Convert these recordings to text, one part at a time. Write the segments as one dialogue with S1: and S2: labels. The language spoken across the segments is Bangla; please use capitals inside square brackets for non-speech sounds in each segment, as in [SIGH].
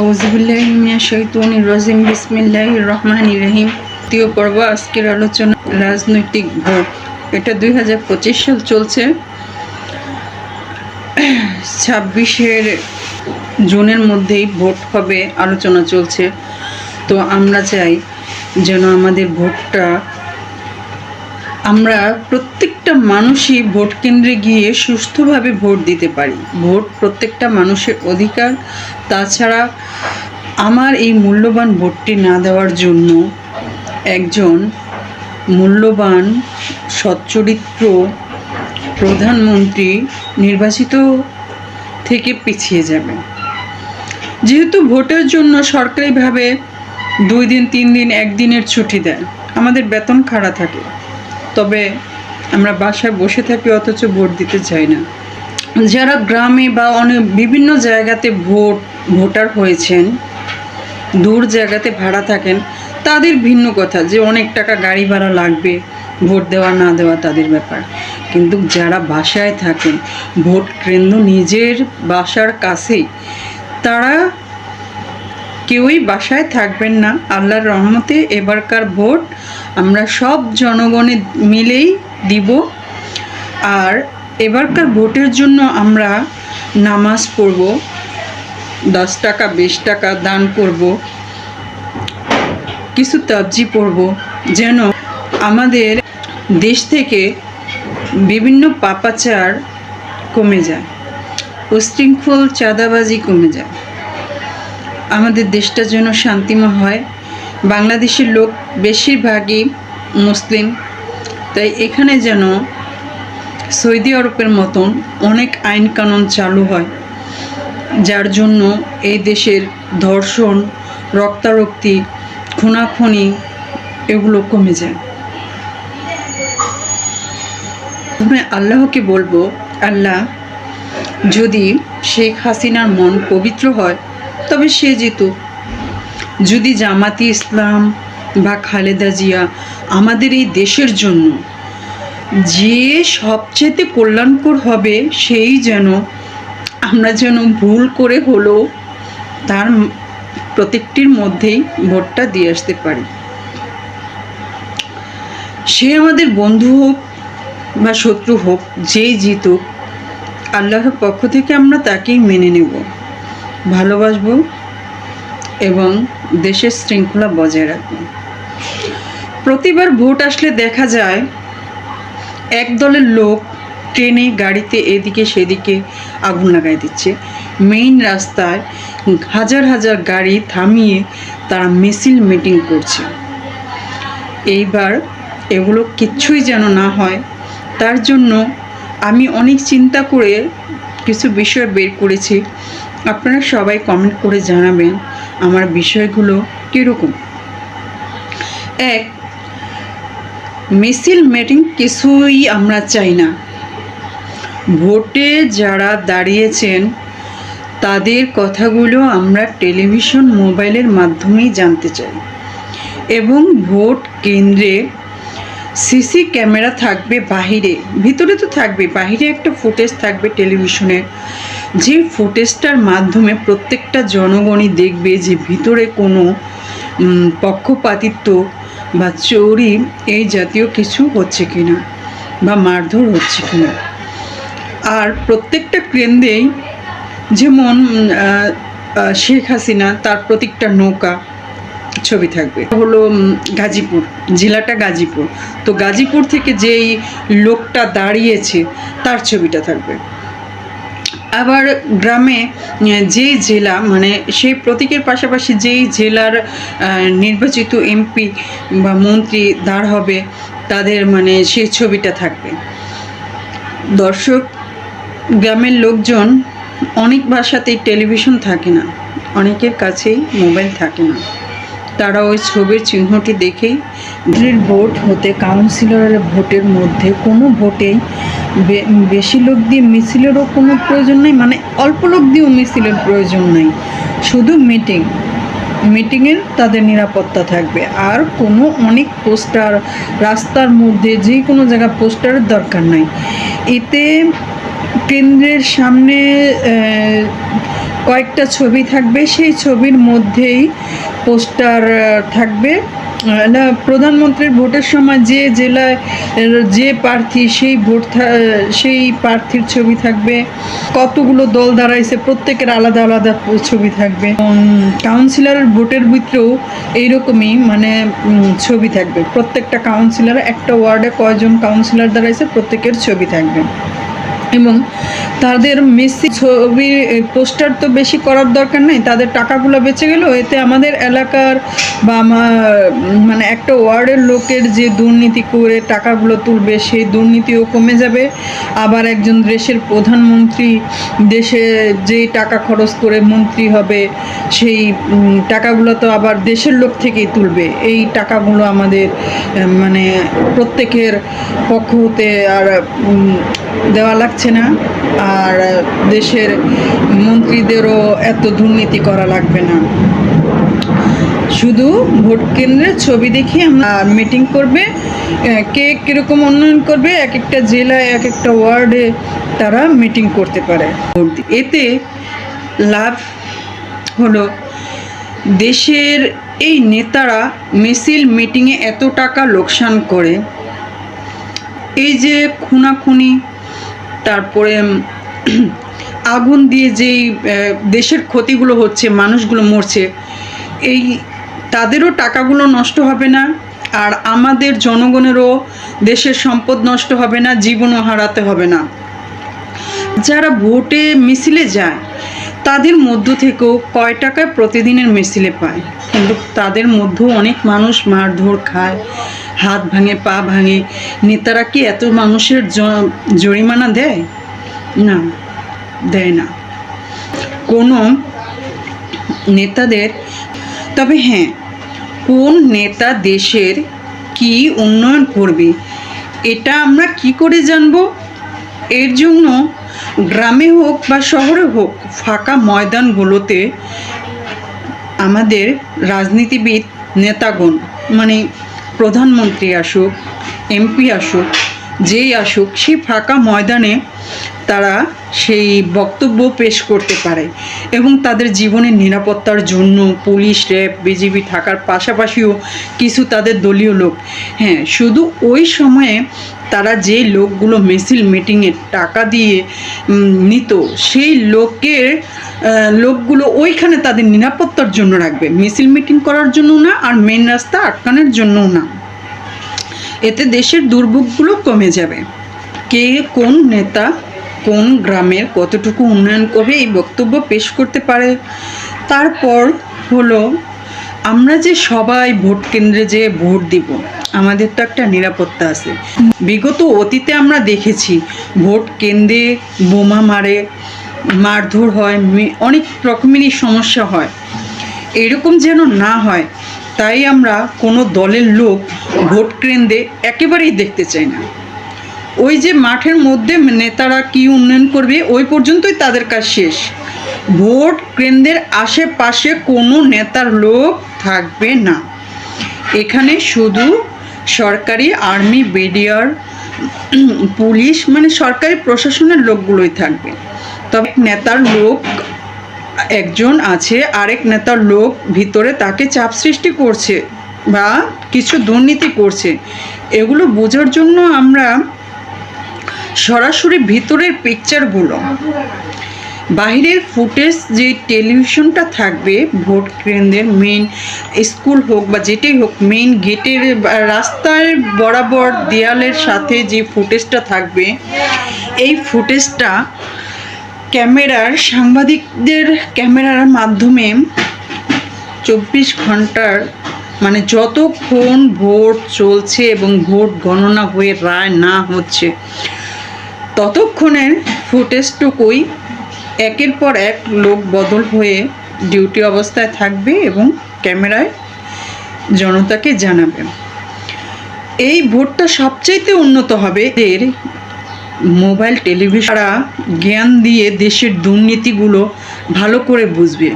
S1: আউজবিল্লাহিমিয়া শৈতনির রাজিম। বিসমিল্লাহ রহমান রহিম। তৃতীয় পর্ব আজকের আলোচনা রাজনৈতিক ভোট। এটা দুই হাজার পঁচিশ সাল চলছে। ছাব্বিশের জুনের মধ্যেই ভোট হবে, আলোচনা চলছে। তো আমরা চাই যেন আমাদের ভোটটা আমরা প্রত্যেকটা মানুষই ভোট কেন্দ্রে গিয়ে সুস্থভাবে ভোট দিতে পারি। ভোট প্রত্যেকটা মানুষের অধিকার। তাছাড়া আমার এই মূল্যবান ভোটটি না দেওয়ার জন্য একজন মূল্যবান, সচ্চরিত্র প্রধানমন্ত্রী নির্বাচিত থেকে পিছিয়ে যাবে যেহেতু ভোটের জন্য সরকারিভাবে দুই দিন, তিন দিন, একদিনের ছুটি দেয়, আমাদের বেতন খাড়া থাকে। তবে আমরা বাসায় বসে থাকি, অথচ ভোট দিতে চাই না। যারা গ্রামে বা অনেক বিভিন্ন জায়গাতে ভোট, ভোটার হয়েছেন, দূর জায়গাতে ভাড়া থাকেন, তাদের ভিন্ন কথা যে অনেক টাকা গাড়ি ভাড়া লাগবে, ভোট দেওয়া না দেওয়া তাদের ব্যাপার। কিন্তু যারা বাসায় থাকেন, ভোট কেন্দ্র নিজের বাসার কাছেই, তারা কেউই বাসায় থাকবেন না। আল্লাহর রহমতে এবারকার ভোট আমরা সব জনগণে মিলেই দিব। আর এবারকার ভোটের জন্য আমরা নামাজ পড়ব, দশ টাকা, বিশ টাকা দান করব, কিছু তাবজি পড়ব, যেন আমাদের দেশ থেকে বিভিন্ন পাপাচার কমে যায়, উশৃঙ্খল চাঁদাবাজি কমে যায়। আমাদের দেশটা যেন শান্তিময় হয়। বাংলাদেশের লোক বেশিরভাগই মুসলিম। তাই এখানে যেন সৌদি আরবের মতন অনেক আইন কানুন চালু হয়, যার জন্য এই দেশের ধর্ষণ, রক্তারক্তি, খুনাখুনি এগুলো কমে যায়। আমি আল্লাহকে বলব, আল্লাহ, যদি শেখ হাসিনার মন পবিত্র হয়, তবে সে জিতুক। যদি জামাতি ইসলাম বা খালেদা জিয়া আমাদের এই দেশের জন্য যে সবচেয়ে কল্যাণকর হবে, সেই যেন আমরা যেন ভুল করে হলেও তার প্রত্যেকটির মধ্যেই ভোটটা দিয়ে আসতে পারি। সে আমাদের বন্ধু হোক বা শত্রু হোক, যেই জিতুক, আল্লাহর পক্ষ থেকে আমরা তাকেই মেনে নেব। ভালোবাসবো এবং দেশের শৃঙ্খলা বজায় রাখব প্রতিবার ভোট আসলে দেখা যায়, এক দলের লোক ট্রেনে, গাড়িতে এদিকে সেদিকে আগুন লাগাই দিচ্ছে। মেইন রাস্তায় হাজার হাজার গাড়ি থামিয়ে তারা মিছিল মিটিং করছে। এইবার এগুলো কিচ্ছুই যেন না হয়, তার জন্য আমি অনেক চিন্তা করে কিছু বিষয় বের করেছি। আপনারা সবাই কমেন্ট করে জানাবেন আমার বিষয়গুলো কীরকম। এক, মিছিল মিটিং কিছুই আমরা চাই না। ভোটে যারা দাঁড়িয়েছেন, তাদের কথাগুলো আমরা টেলিভিশন মোবাইলের মাধ্যমেই জানতে চাই। এবং ভোট কেন্দ্রে সিসি ক্যামেরা থাকবে বাহিরে। ভিতরে তো থাকবে, বাহিরে একটা ফুটেজ থাকবে টেলিভিশনের যে ফুটেজটার মাধ্যমে প্রত্যেকটা জনগণই দেখবে যে ভিতরে কোনো পক্ষপাতিত্ব বা চৌরি এই জাতীয় কিছু হচ্ছে কিনা বা মারধর হচ্ছে কিনা। আর প্রত্যেকটা কেন্দ্রেই যেমন শেখ হাসিনা তার প্রত্যেকটা নৌকা ছবি থাকবে। হলো গাজীপুর, জেলাটা গাজীপুর। তো গাজীপুর থেকে যেই লোকটা দাঁড়িয়েছে তার ছবিটা থাকবে। আবার গ্রামে যেই জেলা মানে সেই প্রতীকের পাশাপাশি যেই জেলার নির্বাচিত এমপি বা মন্ত্রী দাঁড় হবে, তাদের মানে সেই ছবিটা থাকবে। দর্শক, গ্রামের লোকজন অনেক ভাষাতেই টেলিভিশন থাকে না, অনেকের কাছেই মোবাইল থাকে না। তারা ওই ছবির চিহ্নটি দেখেই ভোট হতে কাউন্সিলরের ভোটের মধ্যে কোনো ভোটেই বেশি লোক দিয়ে মিছিলেরও কোনো প্রয়োজন নেই মানে অল্প লোক দিয়েও মিছিলের প্রয়োজন নেই। শুধু মিটিং, মিটিংয়ের তাদের নিরাপত্তা থাকবে। আর কোনো অনেক পোস্টার, রাস্তার মধ্যে যে কোনো জায়গায় পোস্টারের দরকার নাই। এতে কেন্দ্রের সামনে কয়েকটা ছবি থাকবে, সেই ছবির মধ্যেই পোস্টার থাকবে। প্রধানমন্ত্রীর ভোটের সময় যে জেলায় যে প্রার্থী, সেই ভোট সেই প্রার্থীর ছবি থাকবে। কতগুলো দল দাঁড়াইছে, প্রত্যেকের আলাদা আলাদা ছবি থাকবে। কাউন্সিলরের ভোটের ভিতরেও এইরকমই মানে ছবি থাকবে। প্রত্যেকটা কাউন্সিলর একটা ওয়ার্ডে কয়জন কাউন্সিলর দাঁড়াইছে, প্রত্যেকের ছবি থাকবে। এবং তাদের মেসি ছবি পোস্টার তো বেশি করার দরকার নেই, তাদের টাকাগুলো বেঁচে গেল। এতে আমাদের এলাকার বা মানে একটা ওয়ার্ডের লোকের যে দুর্নীতি করে টাকাগুলো তুলবে, সেই দুর্নীতিও কমে যাবে। আবার একজন দেশের প্রধানমন্ত্রী, দেশে যেই টাকা খরচ করে মন্ত্রী হবে, সেই টাকাগুলো তো আবার দেশের লোক থেকেই তুলবে। এই টাকাগুলো আমাদের মানে প্রত্যেকের পক্ষ হতে আর দেওয়া লাগছে না, আর দেশের মন্ত্রীদেরও এত দুর্নীতি করা লাগবে না। শুধু ভোট কেন্দ্রের ছবি দেখে আমরা মিটিং করবে কে কীরকম উন্নয়ন করবে, এক একটা জেলায়, এক একটা ওয়ার্ডে তারা মিটিং করতে পারে। এতে লাভ হলো, দেশের এই নেতারা মিছিল মিটিংয়ে এত টাকা লোকসান করে। এই যে খুনাখুনি তারপরে আগুন দিয়ে যেই দেশের ক্ষতিগুলো হচ্ছে, মানুষগুলো মরছে, এই তাদেরও টাকাগুলো নষ্ট হবে না, আর আমাদের জনগণেরও দেশের সম্পদ নষ্ট হবে না, জীবনও হারাতে হবে না। যারা ভোটে মিছিলে যায়, তাদের মধ্য থেকেও কয় টাকায় প্রতিদিনের মিছিলে পায়, কিন্তু তাদের মধ্যেও অনেক মানুষ মারধর খায় হাত ভাঙে, পা ভাঙে, নেতারা কি এত মানুষের জরিমানা দেয়? না দেয় না। কোনো নেতাদের, তবে হ্যাঁ কোন নেতা দেশের কি উন্নয়ন করবে, এটা আমরা কি করে জানব? এর জন্য গ্রামে হোক বা শহরে হোক, ফাঁকা ময়দানগুলোতে আমাদের রাজনীতিবিদ, নেতাগণ মানে প্রধানমন্ত্রী আসুক এমপি আসুক যেই আসুক সেই ফাঁকা ময়দানে তারা সেই বক্তব্য পেশ করতে পারে এবং তাদের জীবনের নিরাপত্তার জন্য পুলিশ, র্যাব, বিজিবি থাকার পাশাপাশিও কিছু তাদের দলীয় লোক। হ্যাঁ শুধু ওই সময়ে তারা যে লোকগুলো মিছিল মিটিংয়ে টাকা দিয়ে নিত, সেই লোকের লোকগুলো ওইখানে তাদের নিরাপত্তার জন্য রাখবে। মিছিল, মিটিং করার জন্য না, আর মেন রাস্তা আটকানোর জন্যও না। এতে দেশের দুর্ভোগগুলো কমে যাবে। কে কোন নেতা কোন গ্রামের কতটুকু উন্নয়ন করবে এই বক্তব্য পেশ করতে পারে? তারপর হলো, আমরা যে সবাই ভোট কেন্দ্রে যে ভোট দিব, আমাদের তো একটা নিরাপত্তা আছে। বিগত অতীতে আমরা দেখেছি, ভোট কেন্দ্রে বোমা মারে, মারধর হয় অনেক রকমেরই সমস্যা হয়। এরকম যেন না হয়, তাই আমরা কোনো দলের লোক ভোট কেন্দ্রে একেবারেই দেখতে চাই না। ওই যে মাঠের মধ্যে নেতারা কি উন্নয়ন করবে, ওই পর্যন্তই তাদের কাজ শেষ। ভোট কেন্দ্রের আশেপাশে কোনো নেতার লোক থাকবে না। এখানে শুধু সরকারি আর্মি, বিডিআর, পুলিশ মানে সরকারি প্রশাসনের লোকগুলোই থাকবে। তবে নেতার লোক একজন আছে, আরেক নেতার লোক ভিতরে তাকে চাপ সৃষ্টি করছে বা কিছু দুর্নীতি করছে। এগুলো বোঝার জন্য আমরা সরাসরি ভিতরের পিকচারগুলো বাইরের ফুটেজ যে টেলিভিশনটা থাকবে, ভোট কেন্দ্রের মেন স্কুল হোক বা যেটাই হোক মেন গেটের রাস্তার বরাবর দেয়ালের সাথে যে ফুটেজটা থাকবে, এই ফুটেজটা ক্যামেরার, সাংবাদিকদের ক্যামেরার মাধ্যমে চব্বিশ ঘণ্টার মানে যতক্ষণ ভোট চলছে এবং ভোট গণনা হয়ে, রায় না হচ্ছে ততক্ষণের ফুটেজটুকুই একের পর এক লোক বদল হয়ে ডিউটি অবস্থায় থাকবে এবং ক্যামেরায় জনতাকে জানাবে। এই ভোটটা সবচাইতে উন্নত হবে এর মোবাইল টেলিভিশন জ্ঞান দিয়ে দেশের দুর্নীতিগুলো ভালো করে বুঝবে।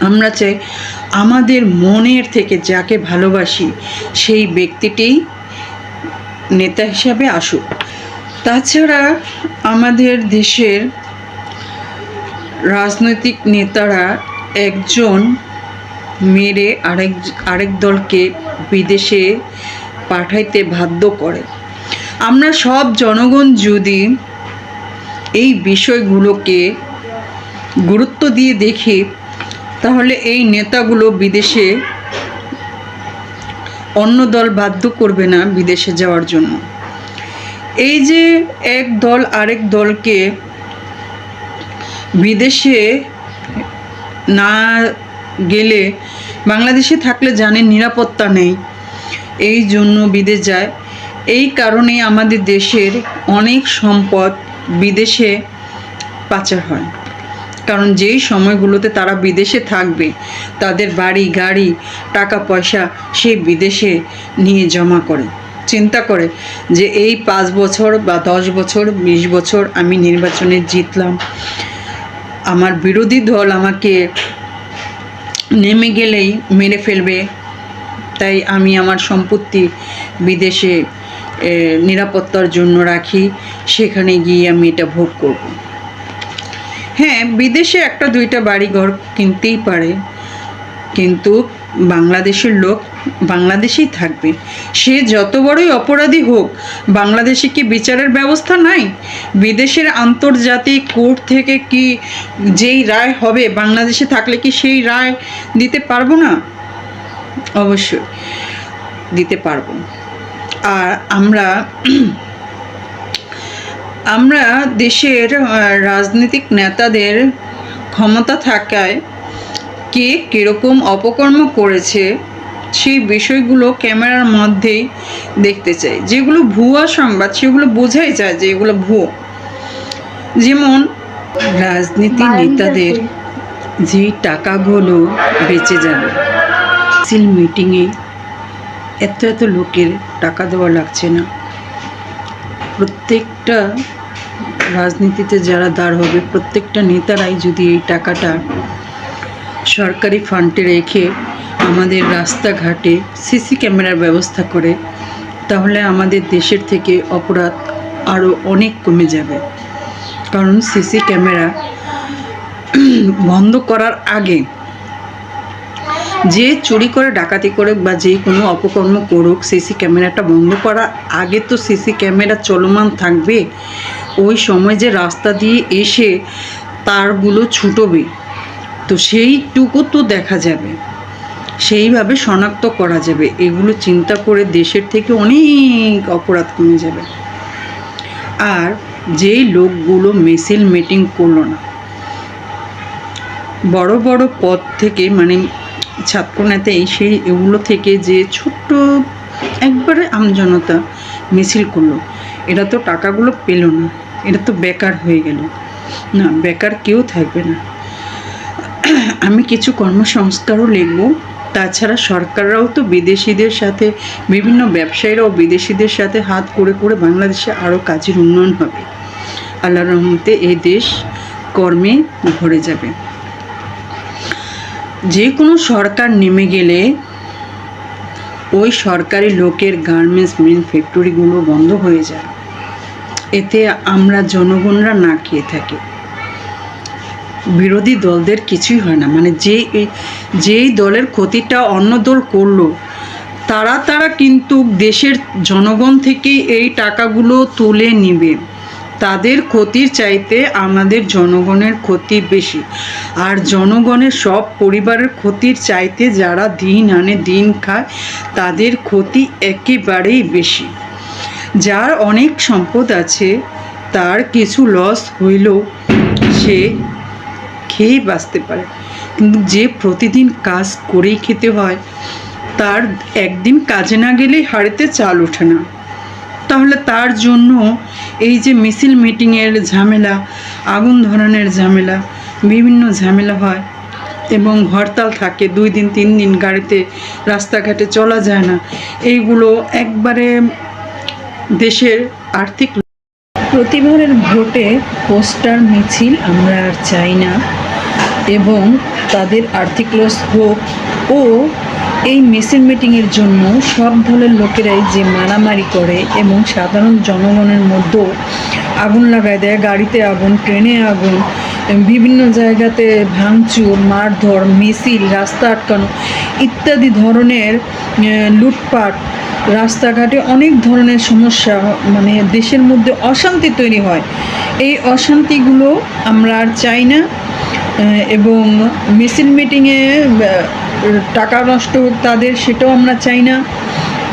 S1: আমরা চাই আমাদের মনের থেকে যাকে ভালোবাসি সেই ব্যক্তিটিই নেতা হিসাবে আসুক। তাছাড়া আমাদের দেশের রাজনৈতিক নেতারা একজন মেরে আরেক আরেক দলকে বিদেশে পাঠাইতে বাধ্য করে। আমরা সব জনগণ যদি এই বিষয়গুলোকে গুরুত্ব দিয়ে দেখি, তাহলে এই নেতাগুলো বিদেশে অন্য দল বাধ্য করবে না বিদেশে যাওয়ার জন্য। এই যে এক দল আরেক দলকে বিদেশে না গেলে, বাংলাদেশে থাকলে জানেন নিরাপত্তা নেই, এই জন্য বিদেশ যায়। এই কারণে আমাদের দেশের অনেক সম্পদ বিদেশে পাচার হয়। কারণ যেই সময়গুলোতে তারা বিদেশে থাকবে, তাদের বাড়ি, গাড়ি টাকা পয়সা সে বিদেশে নিয়ে জমা করে। চিন্তা করে যে এই পাঁচ বছর বা দশ বছর, বিশ বছর আমি নির্বাচনে জিতলাম। আমার বিরোধী দল আমাকে নেমে গেলেই মেরে ফেলবে। তাই আমি আমার সম্পত্তি বিদেশে নিরাপত্তার জন্য রাখি। সেখানে গিয়ে আমি এটা ভোগ করব। হ্যাঁ বিদেশে একটা দুইটা বাড়ি ঘর কিনতেই পারে। কিন্তু বাংলাদেশের লোক বাংলাদেশেই থাকবে। সে যত বড়ই অপরাধী হোক, বাংলাদেশে কি বিচারের ব্যবস্থা নাই? বিদেশের আন্তর্জাতিক কোর্ট থেকে কি যেই রায় হবে, বাংলাদেশে থাকলে কি সেই রায় দিতে পারব না? অবশ্যই দিতে পারব। আর আমরা আমরা দেশের রাজনৈতিক নেতাদের ক্ষমতা থাকায় কে কীরকম অপকর্ম করেছে সেই বিষয়গুলো ক্যামেরার মধ্যেই দেখতে চাই। যেগুলো ভুয়া সংবাদ সেগুলো বোঝাই যায় যে এগুলো ভুয়ো। যেমন রাজনীতি নেতাদের যেই টাকাগুলো বেঁচে যাবে। সিল মিটিংয়ে এত এত লোকের টাকা দেওয়া লাগছে না। প্রত্যেকটা রাজনীতিতে যারা দাঁড় হবে প্রত্যেকটা নেতারাই যদি এই টাকাটা সরকারি ফান্ডে রেখে আমাদের রাস্তাঘাটে সিসি ক্যামেরার ব্যবস্থা করে, তাহলে আমাদের দেশের থেকে অপরাধ আরও অনেক কমে যাবে। কারণ সিসি ক্যামেরা [CLEARS THROAT] বন্ধ করার আগে যে চুরি করে, ডাকাতি করে বা যে কোনো অপকর্ম করুক সিসি ক্যামেরাটা বন্ধ করার আগে তো সিসি ক্যামেরা চলমান থাকবে। ওই সময় যে রাস্তা দিয়ে এসে তারগুলো ছুটবে তো সেইটুকু তো দেখা যাবে। সেইভাবে শনাক্ত করা যাবে। এগুলো চিন্তা করে দেশের থেকে অনেক অপরাধ কমে যাবে। আর যেই লোকগুলো মিছিল মিটিং করল না, বড় বড় পদ থেকে মানে ছাত্রনেতা এই সেই এগুলো থেকে যে ছোট্ট একবারে আমজনতা মিছিল করল এরা তো টাকাগুলো পেল না। এটা তো বেকার হয়ে গেল। না, বেকার কেউ থাকবে না। আমি কিছু কর্মসংস্কারও লিখব। তাছাড়া সরকাররাও তো বিদেশিদের সাথে, বিভিন্ন ব্যবসায়ীরাও বিদেশিদের সাথে হাত করে করে বাংলাদেশে আরও কাজের উন্নয়ন হবে। আল্লাহ রহমতে এই দেশ কর্মে ভরে যাবে। যে কোনো সরকার নেমে গেলে ওই সরকারি লোকের গার্মেন্টস মিল ফ্যাক্টরিগুলো বন্ধ হয়ে যায়। এতে আমরা জনগণরা না খেয়ে থাকি। বিরোধী দলদের কিছুই হয় না। মানে যে যেই দলের ক্ষতিটা অন্য দল করল, তারা তারা কিন্তু দেশের জনগণ থেকে এই টাকাগুলো তুলে নিবে। তাদের ক্ষতির চাইতে আমাদের জনগণের ক্ষতি বেশি। আর জনগণের সব পরিবারের ক্ষতির চাইতে যারা দিন আনে দিন খায়, তাদের ক্ষতি একেবারেই বেশি। যার অনেক সম্পদ আছে, তার কিছু লস হইলেও সে খেয়েই বাঁচতে পারে। কিন্তু যে প্রতিদিন কাজ করেই খেতে হয়, তার একদিন কাজে না গেলেই হাড়িতে চাল ওঠে না। তাহলে তার জন্য এই যে মিছিল মিটিংয়ের ঝামেলা, আগুন ধরানোর ঝামেলা, বিভিন্ন ঝামেলা হয় এবং হরতাল থাকে, দুই দিন, তিন দিন গাড়িতে, রাস্তাঘাটে চলা যায় না, এইগুলো একবারে দেশের আর্থিক প্রতিবারের ভোটে পোস্টার, মিছিল আমরা আর চাই না। এবং তাদের আর্থিক লস হোক ও এই মিছিল মিটিংয়ের জন্য সব দলের লোকেরাই যে মারামারি করে এবং সাধারণ জনগণের মধ্যেও আগুন লাগায় দেয়, গাড়িতে আগুন, ট্রেনে আগুন, বিভিন্ন জায়গাতে ভাঙচুর, মারধর, মিছিল, রাস্তা আটকানো ইত্যাদি ধরনের লুটপাট, রাস্তাঘাটে অনেক ধরনের সমস্যা মানে দেশের মধ্যে অশান্তি তৈরি হয়। এই অশান্তিগুলো আমরা আর চাই না। এবং মিছিল মিটিংয়ে টাকা নষ্ট হোক তাদের সেটাও আমরা চাই না।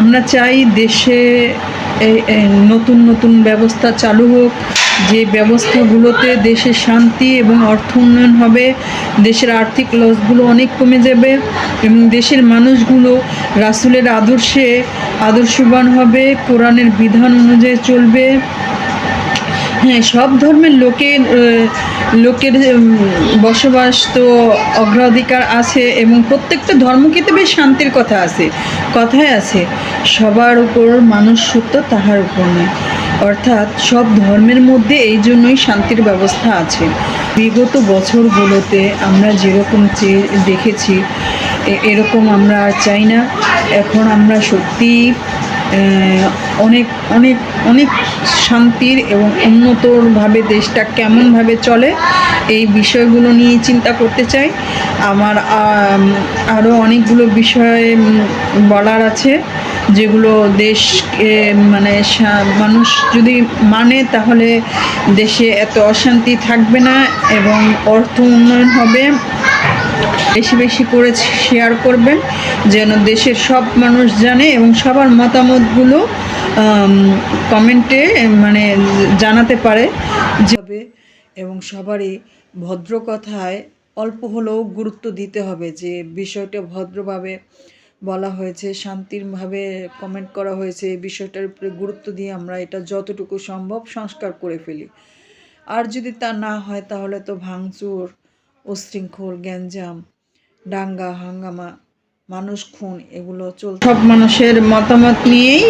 S1: আমরা চাই দেশে নতুন নতুন ব্যবস্থা চালু হোক। যে ব্যবস্থাগুলোতে দেশের শান্তি এবং অর্থ উন্নয়ন হবে, দেশের আর্থিক লসগুলো অনেক কমে যাবে এবং দেশের মানুষগুলো রাসুলের আদর্শে আদর্শবান হবে, কোরআনের বিধান অনুযায়ী চলবে। হ্যাঁ সব ধর্মের লোকের লোকের বসবাস তো অগ্রাধিকার আছে এবং প্রত্যেকটা ধর্মকে তো বেশ শান্তির কথা আছে কথায় আছে। সবার উপর মানুষ সত্য তাহার উপর নয়। অর্থাৎ সব ধর্মের মধ্যে এই জন্যই শান্তির ব্যবস্থা আছে। বিগত বছরগুলোতে আমরা যেরকম চেয়ে দেখেছি এরকম আমরা আর চাই না। এখন আমরা সত্যি অনেক অনেক অনেক শান্তির এবং উন্নতভাবে দেশটা কেমনভাবে চলে এই বিষয়গুলো নিয়ে চিন্তা করতে চাই। আমার আরও অনেকগুলো বিষয় বলার আছে যেগুলো দেশকে মানে মানুষ যদি মানে তাহলে দেশে এত অশান্তি থাকবে না এবং অর্থ উন্নয়ন হবে। বেশি বেশি করে শেয়ার করবেন, যেন দেশের সব মানুষ জানে এবং সবার মতামতগুলো কমেন্টে মানে জানাতে পারে। যাবে এবং সবারই ভদ্র কথায় অল্প হলেও গুরুত্ব দিতে হবে যে, বিষয়টা ভদ্রভাবে বলা হয়েছে, শান্তিরভাবে কমেন্ট করা হয়েছে, এই বিষয়টার উপরে গুরুত্ব দিয়ে আমরা এটা যতটুকু সম্ভব সংস্কার করে ফেলি। আর যদি তা না হয়, তাহলে তো ভাঙচুর উশৃঙ্খল, গ্যাঞ্জাম, ডাঙ্গা, হাঙ্গামা, মানুষ, খুন, এগুলো চল সব মানুষের মতামত নিয়েই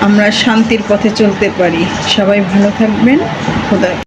S1: আমরা শান্তির পথে চলতে পারি। সবাই ভালো থাকবেন। খোদা